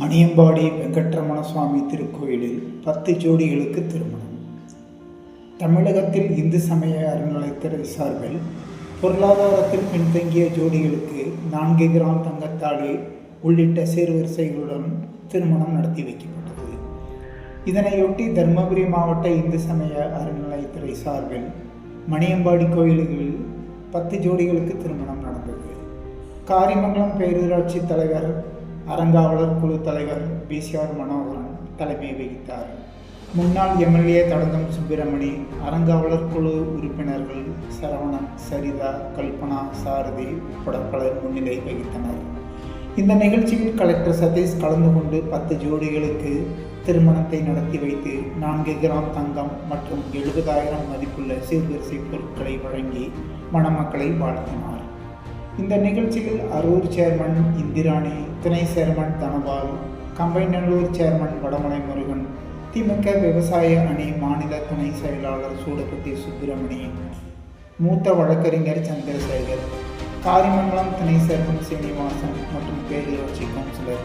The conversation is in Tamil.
மணியம்பாடி வெங்கட்ரமண சுவாமி திருக்கோயிலில் பத்து ஜோடிகளுக்கு திருமணம். தமிழகத்தில் இந்து சமய அறநிலையத்துறை சார்பில் பொருளாதாரத்தில் பின்தங்கிய ஜோடிகளுக்கு நான்கு கிராம் தங்கத்தாலி உள்ளிட்ட சீர்வரிசைகளுடன் திருமணம் நடத்தி வைக்கப்பட்டது. இதனையொட்டி தருமபுரி மாவட்ட இந்து சமய அறநிலையத்துறை சார்பில் மணியம்பாடி கோயில்களில் பத்து ஜோடிகளுக்கு திருமணம் நடந்தது. காரிமங்கலம் பேரூராட்சி தலைவர் அறங்காவலர் குழு தலைவர் பிசிஆர் மனோகரன் தலைமை வகித்தார். முன்னாள் எம்எல்ஏ தடங்கம் சுப்பிரமணி அறங்காவலர் குழு உறுப்பினர்கள் சரவணன் சரிதா கல்பனா சாரதி உட்பட பலர் முன்னிலை வகித்தனர். இந்த நிகழ்ச்சியில் கலெக்டர் சதீஷ் கலந்து கொண்டு பத்து ஜோடிகளுக்கு திருமணத்தை நடத்தி வைத்து நான்கு கிராம் தங்கம் மற்றும் எழுபதாயிரம் மதிப்புள்ள சீர்வரிசை பொருட்களை வழங்கி மணமக்களை வாழ்த்தினார். இந்த நிகழ்ச்சியில் அரூர் சேர்மன் இந்திராணி துணை சேர்மன் தனபால் கம்பைநல்லூர் சேர்மன் வடமலை முருகன் திமுக விவசாய அணி மாநில துணை செயலாளர் சூடப்பட்டி சுப்பிரமணி மூத்த வழக்கறிஞர் சந்திரசேகர் காரிமங்கலம் துணை சேர்மன் சீனிவாசன் மற்றும் பேரூராட்சி கவுன்சிலர்